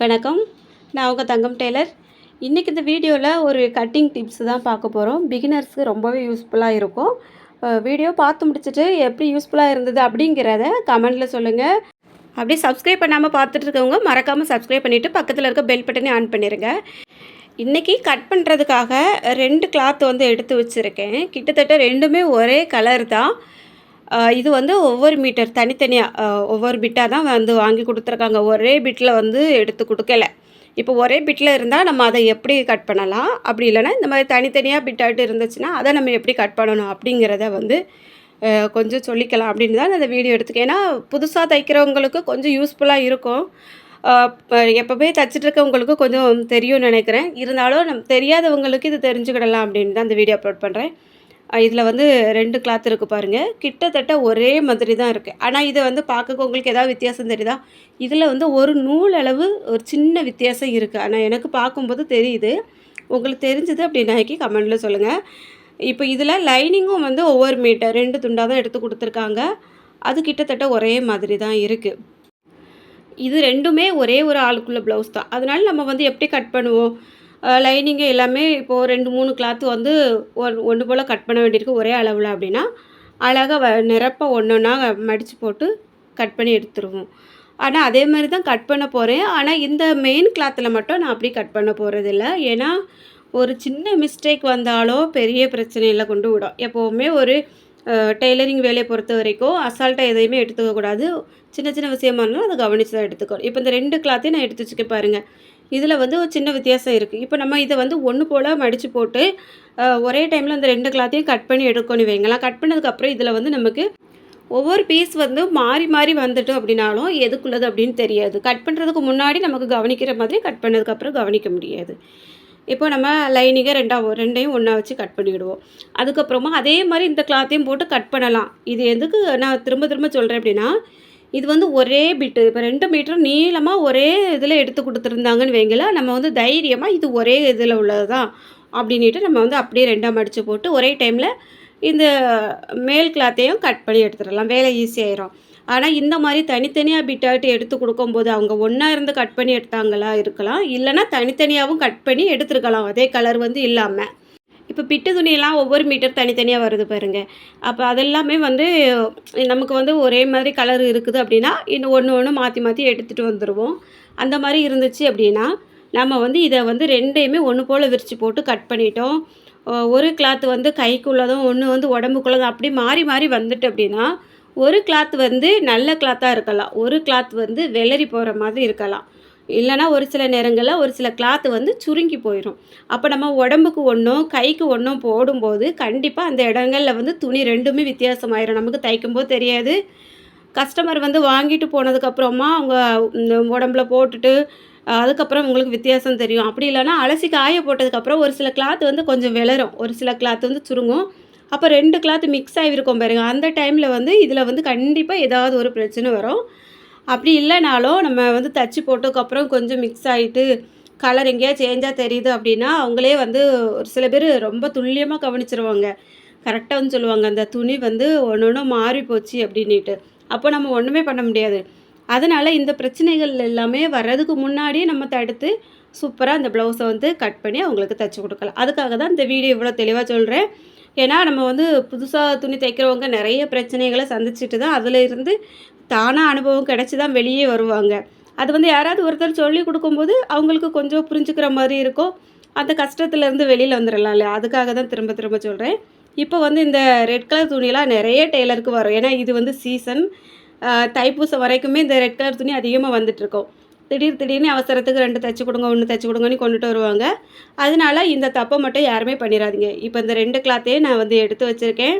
வணக்கம். நான் உங்கள் தங்கம் டெய்லர். இன்றைக்கி இந்த வீடியோவில் ஒரு கட்டிங் டிப்ஸ் தான் பார்க்க போகிறோம் பிகினர்ஸ்க்கு ரொம்பவே யூஸ்ஃபுல்லாக இருக்கும். வீடியோ பார்த்து முடிச்சுட்டு எப்படி யூஸ்ஃபுல்லாக இருந்தது அப்படிங்கிறத கமெண்டில் சொல்லுங்கள் அப்படியே சப்ஸ்கிரைப் பண்ணாமல் பார்த்துட்டு இருக்கவங்க மறக்காமல் சப்ஸ்கிரைப் பண்ணிவிட்டு பக்கத்தில் இருக்க பெல் பட்டனே ஆன் பண்ணிடுங்க இன்றைக்கி கட் பண்ணுறதுக்காக ரெண்டு கிளாத் வந்து எடுத்து வச்சுருக்கேன். கிட்டத்தட்ட ரெண்டுமே ஒரே கலர் தான். இது வந்து ஒவ்வொரு மீட்டர் தனித்தனியாக ஒவ்வொரு பிட்டாக தான் வந்து வாங்கி கொடுத்துருக்காங்க. ஒரே பிட்டில் வந்து எடுத்து கொடுக்கல. இப்போ ஒரே பிட்டில் இருந்தால் நம்ம அதை எப்படி கட் பண்ணலாம்? அப்படி இல்லைன்னா இந்த மாதிரி தனித்தனியாக பிட்டாகிட்டு இருந்துச்சுன்னா அதை நம்ம எப்படி கட் பண்ணணும் அப்படிங்கிறத வந்து கொஞ்சம் சொல்லிக்கலாம் அப்படின்னு தான் அந்த வீடியோ எடுத்துக்கேன். ஏன்னா புதுசாக தைக்கிறவங்களுக்கு கொஞ்சம் யூஸ்ஃபுல்லாக இருக்கும். எப்போவே தச்சிட்டு இருக்கவங்களுக்கு கொஞ்சம் தெரியும்னு நினைக்கிறேன். இருந்தாலும் நம் தெரியாதவங்களுக்கு இது தெரிஞ்சுக்கிடலாம் அப்படின்னு தான் இந்த வீடியோ அப்லோட் பண்ணுறேன் இதில் வந்து ரெண்டு கிளாத் இருக்குது பாருங்கள் கிட்டத்தட்ட ஒரே மாதிரி தான் இருக்குது ஆனால் இதை வந்து பார்க்க உங்களுக்கு ஏதாவது வித்தியாசம் தெரியுதா? இதில் வந்து ஒரு நூல் அளவு ஒரு சின்ன வித்தியாசம் இருக்குது ஆனால் எனக்கு பார்க்கும்போது தெரியுது. உங்களுக்கு தெரிஞ்சது அப்படின்னாக்கி கமெண்டில் சொல்லுங்கள் இப்போ இதில் லைனிங்கும் வந்து ஒவ்வொரு மீட்டர் ரெண்டு துண்டாக தான் எடுத்து கொடுத்துருக்காங்க. அது கிட்டத்தட்ட ஒரே மாதிரி தான் இருக்குது இது ரெண்டுமே ஒரே ஒரு ஆளுக்குள்ள ப்ளவுஸ் தான். அதனால நம்ம வந்து எப்படி கட் பண்ணுவோம்? லைனிங்கு எல்லாமே இப்போது ரெண்டு மூணு கிளாத்து வந்து ஒன் ஒன்று போல் கட் பண்ண வேண்டியிருக்கு ஒரே அளவில் அப்படின்னா அழகாக வ நிரப்ப ஒன்று ஒன்றா மடித்து போட்டு கட் பண்ணி எடுத்துருவோம். ஆனால் அதே மாதிரி தான் கட் பண்ண போகிறேன் ஆனால் இந்த மெயின் கிளாத்தில் மட்டும் நான் அப்படி கட் பண்ண போகிறதில்ல ஏன்னா ஒரு சின்ன மிஸ்டேக் வந்தாலோ பெரிய பிரச்சனையில் கொண்டு விடும். எப்போவுமே ஒரு டெய்லரிங் வேலையை பொறுத்த வரைக்கும் அசால்ட்டாக எதையுமே எடுத்துக்கக்கூடாது சின்ன சின்ன விஷயமா இருந்தாலும் அதை கவனித்து தான் எடுத்துக்கணும். இப்போ இந்த ரெண்டு கிளாத்தையும் நான் எடுத்து வச்சுக்க பாருங்கள் இதில் வந்து ஒரு சின்ன வித்தியாசம் இருக்குது. இப்போ நம்ம இதை வந்து ஒன்று போல் மடித்து போட்டு ஒரே டைமில் அந்த ரெண்டு கிளாத்தையும் கட் பண்ணி எடுக்கணும் வைங்களேன் கட் பண்ணதுக்கப்புறம் இதில் வந்து நமக்கு ஒவ்வொரு பீஸ் வந்து மாறி மாறி வந்துட்டு அப்படின்னாலும் எதுக்குள்ளது அப்படின்னு தெரியாது. கட் பண்ணுறதுக்கு முன்னாடி நமக்கு கவனிக்கிற மாதிரி கட் பண்ணதுக்கப்புறம் கவனிக்க முடியாது. இப்போ நம்ம லைனிங்கை ரெண்டாக ரெண்டையும் ஒன்றா வச்சு கட் பண்ணிவிடுவோம் அதுக்கப்புறமா அதே மாதிரி இந்த கிளாத்தையும் போட்டு கட் பண்ணலாம். இது எதுக்கு நான் திரும்ப திரும்ப சொல்கிறேன் அப்படின்னா இது வந்து ஒரே பிட்டு இப்போ ரெண்டு மீட்டர் நீளமாக ஒரே இதில் எடுத்து கொடுத்துருந்தாங்கன்னு வைங்களேன் நம்ம வந்து தைரியமாக இது ஒரே இதில் உள்ளது தான் அப்படின்ட்டு நம்ம வந்து அப்படியே ரெண்டாக மடித்து போட்டு ஒரே டைமில் இந்த மேல் கிளாத்தையும் கட் பண்ணி எடுத்துடலாம். வேலை ஈஸியாயிரும் ஆனால் இந்த மாதிரி தனித்தனியாக பிட்டாட்டு எடுத்து கொடுக்கும்போது அவங்க ஒன்றா இருந்து கட் பண்ணி எடுத்தாங்களா இருக்கலாம். இல்லைன்னா தனித்தனியாகவும் கட் பண்ணி எடுத்துருக்கலாம். அதே கலர் வந்து இல்லாமல் இப்போ பிட்டு துணியெல்லாம் ஒவ்வொரு மீட்டர் தனித்தனியாக வருது பாருங்க. அப்போ அதெல்லாமே வந்து நமக்கு வந்து ஒரே மாதிரி கலர் இருக்குது அப்படின்னா இன்னும் ஒன்று ஒன்று மாற்றி மாற்றி எடுத்துகிட்டு வந்துடுவோம் அந்த மாதிரி இருந்துச்சு அப்படின்னா நம்ம வந்து இதை வந்து ரெண்டையுமே ஒன்று போல் விரித்து போட்டு கட் பண்ணிட்டோம். ஒரு கிளாத் வந்து கைக்குள்ளதும் ஒன்று வந்து உடம்புக்குள்ளதும் அப்படி மாறி மாறி வந்துட்டு அப்படின்னா ஒரு கிளாத் வந்து நல்ல கிளாத்தாக இருக்கலாம். ஒரு கிளாத் வந்து வெள்ளரி போகிற மாதிரி இருக்கலாம். இல்லைனா ஒரு சில நேரங்களில் ஒரு சில கிளாத்து வந்து சுருங்கி போயிடும் அப்போ நம்ம உடம்புக்கு ஒன்றும் கைக்கு ஒன்றும் போடும்போது கண்டிப்பாக அந்த இடங்களில் வந்து துணி ரெண்டுமே வித்தியாசமாயிரும். நமக்கு தைக்கும்போது தெரியாது. கஸ்டமர் வந்து வாங்கிட்டு போனதுக்கப்புறமா அவங்க உடம்புல போட்டுட்டு அதுக்கப்புறம் உங்களுக்கு வித்தியாசம் தெரியும். அப்படி இல்லைன்னா அலசி காய போட்டதுக்கப்புறம் ஒரு சில கிளாத் வந்து கொஞ்சம் விளரும். ஒரு சில கிளாத் வந்து சுருங்கும். அப்போ ரெண்டு கிளாத் மிக்ஸ் ஆகிருக்கும் பாருங்க. அந்த டைமில் வந்து இதில் வந்து கண்டிப்பாக ஏதாவது ஒரு பிரச்சனை வரும். அப்படி இல்லைனாலும் நம்ம வந்து தச்சு போட்டதுக்கப்புறம் கொஞ்சம் மிக்ஸ் ஆகிட்டு கலர் எங்கேயா சேஞ்சாக தெரியுது அப்படின்னா அவங்களே வந்து ஒரு சில பேர் ரொம்ப துல்லியமாக கவனிச்சிருவாங்க. கரெக்டாக வந்து சொல்லுவாங்க அந்த துணி வந்து ஒன்று ஒன்று மாறி போச்சு அப்படின்ட்டு அப்போ நம்ம ஒன்றுமே பண்ண முடியாது. அதனால் இந்த பிரச்சனைகள் எல்லாமே வர்றதுக்கு முன்னாடியே நம்ம தடுத்து சூப்பராக அந்த ப்ளவுஸை வந்து கட் பண்ணி அவங்களுக்கு தைச்சி கொடுக்கலாம். அதுக்காக தான் இந்த வீடியோ இவ்வளோ தெளிவாக சொல்கிறேன் ஏன்னா நம்ம வந்து புதுசாக துணி தைக்கிறவங்க நிறைய பிரச்சனைகளை சந்திச்சுட்டு தான் அதில் இருந்து தானாக அனுபவம் கிடச்சி தான் வெளியே வருவாங்க. அது வந்து யாராவது ஒருத்தர் சொல்லி கொடுக்கும்போது அவங்களுக்கு கொஞ்சம் புரிஞ்சுக்கிற மாதிரி இருக்கும். அந்த கஷ்டத்துலேருந்து வெளியில் வந்துடலாம் இல்லையா அதுக்காக தான் திரும்ப திரும்ப சொல்கிறேன் இப்போ வந்து இந்த ரெட் கலர் துணியெலாம் நிறைய டெய்லருக்கு வரும். ஏன்னா இது வந்து சீசன் தைப்பூசம் வரைக்குமே இந்த ரெட் கலர் துணி அதிகமாக வந்துட்டுருக்கோம் திடீர் திடீர்னு அவசரத்துக்கு ரெண்டு தைச்சி கொடுங்க ஒன்று தைச்சி கொடுங்கன்னு கொண்டுட்டு வருவாங்க. அதனால இந்த தப்பை மட்டும் யாருமே பண்ணிடாதீங்க இப்போ இந்த ரெண்டு கிளாத்தையும் நான் வந்து எடுத்து வச்சுருக்கேன்.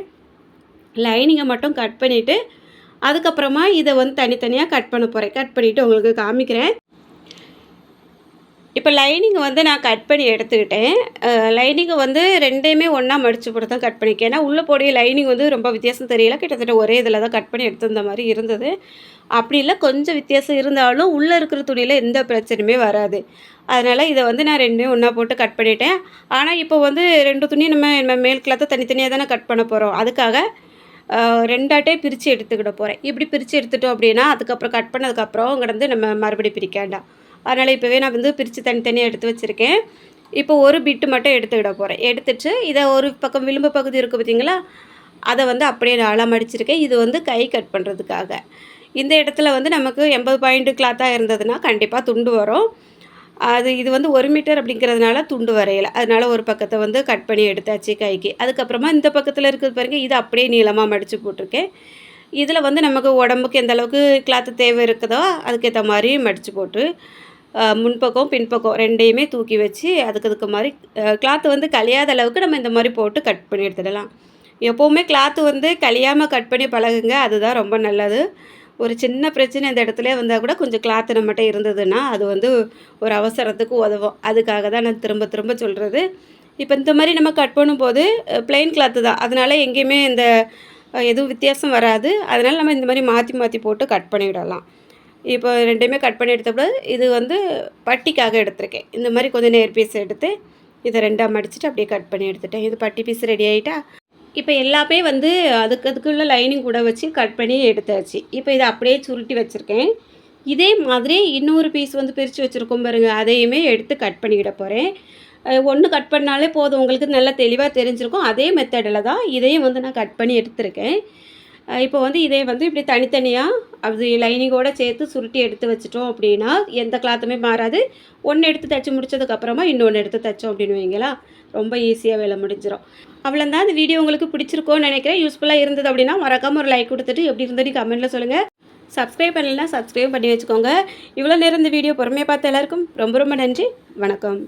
லைனிங்கை மட்டும் கட் பண்ணிவிட்டு அதுக்கப்புறமா இதை வந்து தனித்தனியாக கட் பண்ண போகிறேன் கட் பண்ணிவிட்டு உங்களுக்கு காமிக்கிறேன். இப்போ லைனிங்கை வந்து நான் கட் பண்ணி எடுத்துக்கிட்டேன். லைனிங்கை வந்து ரெண்டையுமே ஒன்றா மடித்து போட்டு தான் கட் பண்ணிக்கேன் ஏன்னா உள்ளே போடிய லைனிங் வந்து ரொம்ப வித்தியாசம் தெரியல. கிட்டத்தட்ட ஒரே இதில் தான் கட் பண்ணி எடுத்திருந்த மாதிரி இருந்தது. அப்படி இல்லை கொஞ்சம் வித்தியாசம் இருந்தாலும் உள்ளே இருக்கிற துணியில் எந்த பிரச்சனையுமே வராது. அதனால் இதை வந்து நான் ரெண்டுமே ஒன்றா போட்டு கட் பண்ணிட்டேன். ஆனால் இப்போ வந்து ரெண்டு துணியும் நம்ம நம்ம மேல் கிளாத்தை தனித்தனியாக தானே கட் பண்ண போகிறோம் அதுக்காக ரெண்டாட்டே பிரித்து எடுத்துக்கிட போகிறேன் இப்படி பிரித்து எடுத்துட்டோம் அப்படின்னா அதுக்கப்புறம் கட் பண்ணதுக்கப்புறம் கிடந்து நம்ம மறுபடியும் பிரிக்க வேண்டாம். அதனால் இப்போவே நான் வந்து பிரித்து தனித்தனியாக எடுத்து வச்சுருக்கேன். இப்போ ஒரு பிட்டு மட்டும் எடுத்துக்கிட போகிறேன் எடுத்துட்டு இதை ஒரு பக்கம் விளிம்பு பகுதி இருக்குது பார்த்தீங்களா? அதை வந்து அப்படியே நாளாக மடிச்சிருக்கேன் இது வந்து கை கட் பண்ணுறதுக்காக இந்த இடத்துல வந்து நமக்கு எண்பது பாயிண்ட் கிளாத்தாக இருந்ததுன்னா கண்டிப்பாக துண்டு வரும். அது இது வந்து ஒரு மீட்டர் அப்படிங்கிறதுனால துண்டு வரையலை. அதனால ஒரு பக்கத்தை வந்து கட் பண்ணி எடுத்தாச்சு கைக்கு. அதுக்கப்புறமா இந்த பக்கத்தில் இருக்கிறது பாருங்கள் இது அப்படியே நீளமாக மடித்து போட்டிருக்கேன். இதில் வந்து நமக்கு உடம்புக்கு எந்த அளவுக்கு கிளாத்து தேவை இருக்குதோ அதுக்கேற்ற மாதிரி மடித்து போட்டு முன்பக்கம் பின்பக்கம் ரெண்டையுமே தூக்கி வச்சு அதுக்கு அதுக்கு மாதிரி கிளாத்து வந்து கழியாத அளவுக்கு நம்ம இந்த மாதிரி போட்டு கட் பண்ணி எடுத்துடலாம். எப்போவுமே கிளாத்து வந்து கழியாமல் கட் பண்ணி பழகுங்க அதுதான் ரொம்ப நல்லது. ஒரு சின்ன பிரச்சனை இந்த இடத்துல வந்தால் கூட கொஞ்சம் கிளாத்து நம்மகிட்ட இருந்ததுன்னா அது வந்து ஒரு அவசரத்துக்கு உதவும். அதுக்காக தான் நான் திரும்ப திரும்ப சொல்கிறது இப்போ இந்த மாதிரி நம்ம கட் பண்ணும்போது பிளெயின் கிளாத்து தான். அதனால் எங்கேயுமே இந்த எதுவும் வித்தியாசம் வராது. அதனால் நம்ம இந்த மாதிரி மாற்றி மாற்றி போட்டு கட் பண்ணிவிடலாம். இப்போ ரெண்டையுமே கட் பண்ணி எடுத்தப்போ இது வந்து பட்டிக்காக எடுத்திருக்கேன். இந்த மாதிரி கொஞ்சம் நேர் பீஸ் எடுத்து இதை ரெண்டாக மடிச்சுட்டு அப்படியே கட் பண்ணி எடுத்துட்டேன். இது பட்டி பீஸ் ரெடி ஆகிட்டா இப்போ எல்லாமே வந்து அதுக்கு அதுக்குள்ள லைனிங் கூட வச்சு கட் பண்ணி எடுத்தாச்சு. இப்போ இதை அப்படியே சுருட்டி வச்சுருக்கேன். இதே மாதிரி இன்னொரு பீஸ் வந்து பிரித்து வச்சுருக்கோம் பாருங்கள் அதையுமே எடுத்து கட் பண்ணிவிட போகிறேன் ஒன்று கட் பண்ணாலே போதும். உங்களுக்கு நல்லா தெளிவாக தெரிஞ்சிருக்கும். அதே மெத்தடில் தான் இதையும் வந்து நான் கட் பண்ணி எடுத்திருக்கேன். இப்போ வந்து இதே வந்து இப்படி தனித்தனியாக அது லைனிங்கோடு சேர்த்து சுருட்டி எடுத்து வச்சிட்டோம் அப்படின்னா எந்த கிளாத்துமே மாறாது. ஒன்று எடுத்து தைச்சி முடிச்சதுக்கப்புறமா இன்னொன்று எடுத்து தைச்சோம் அப்படின்னு வைங்களா? ரொம்ப ஈஸியாக வேலை முடிஞ்சிடும் அவ்வளோந்தான் இந்த வீடியோ உங்களுக்கு பிடிச்சிருக்கோன்னு நினைக்கிறேன். யூஸ்ஃபுல்லாக இருந்தது அப்படின்னா மறக்காமல் ஒரு லைக் கொடுத்துட்டு எப்படி இருந்தது கமெண்ட்டில் சொல்லுங்கள் சப்ஸ்கிரைப் பண்ணலைன்னா சப்ஸ்கிரைப் பண்ணி வச்சுக்கோங்க. இவ்வளோ நேரம் இந்த வீடியோ பொறுமையாக பார்த்த எல்லாருக்கும் ரொம்ப ரொம்ப நன்றி. வணக்கம்.